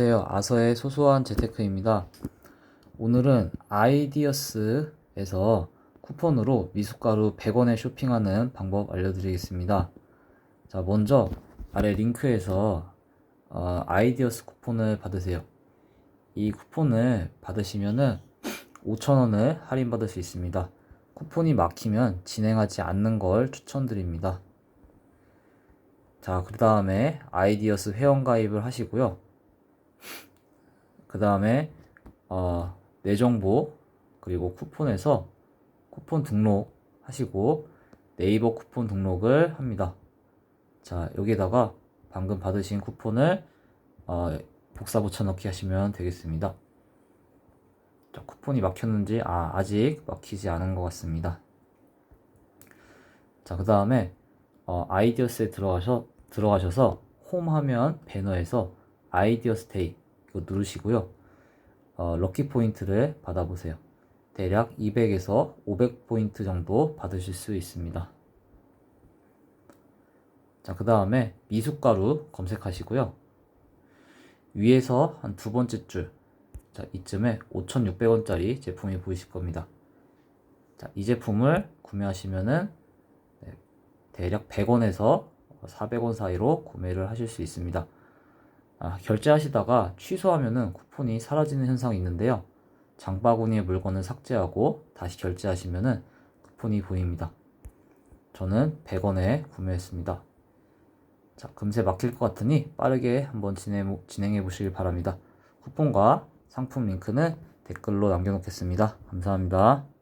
안녕하세요. 아서의 소소한 재테크입니다. 오늘은 아이디어스에서 쿠폰으로 미숫가루 100원에 쇼핑하는 방법 알려드리겠습니다. 자, 먼저 아래 링크에서 어, 아이디어스 쿠폰을 받으세요. 이 쿠폰을 받으시면은 5,000원을 할인받을 수 있습니다. 쿠폰이 막히면 진행하지 않는 걸 추천드립니다. 자, 그 다음에 아이디어스 회원가입을 하시고요. 그 다음에 어, 내 정보 그리고 쿠폰에서 쿠폰 등록 하시고 네이버 쿠폰 등록을 합니다. 자, 여기에다가 방금 받으신 쿠폰을 어, 복사 붙여넣기 하시면 되겠습니다. 자, 쿠폰이 막혔는지 아, 아직 막히지 않은 것 같습니다. 자, 그 다음에 어, 아이디어스에 들어가셔, 들어가셔서 홈 화면 배너에서 아이디어스 데이 이거 누르시고요. 어, 럭키 포인트를 받아보세요. 대략 200에서 500포인트 정도 받으실 수 있습니다. 자, 그 다음에 미숫가루 검색하시고요. 위에서 한 두 번째 줄, 자, 이쯤에 5,600원짜리 제품이 보이실 겁니다. 자, 이 제품을 구매하시면은 네, 대략 100원에서 400원 사이로 구매를 하실 수 있습니다. 아, 결제하시다가 취소하면은 쿠폰이 사라지는 현상이 있는데요. 장바구니의 물건을 삭제하고 다시 결제하시면은 쿠폰이 보입니다. 저는 100원에 구매했습니다. 자, 금세 막힐 것 같으니 빠르게 한번 진행, 진행해 보시길 바랍니다. 쿠폰과 상품 링크는 댓글로 남겨놓겠습니다. 감사합니다.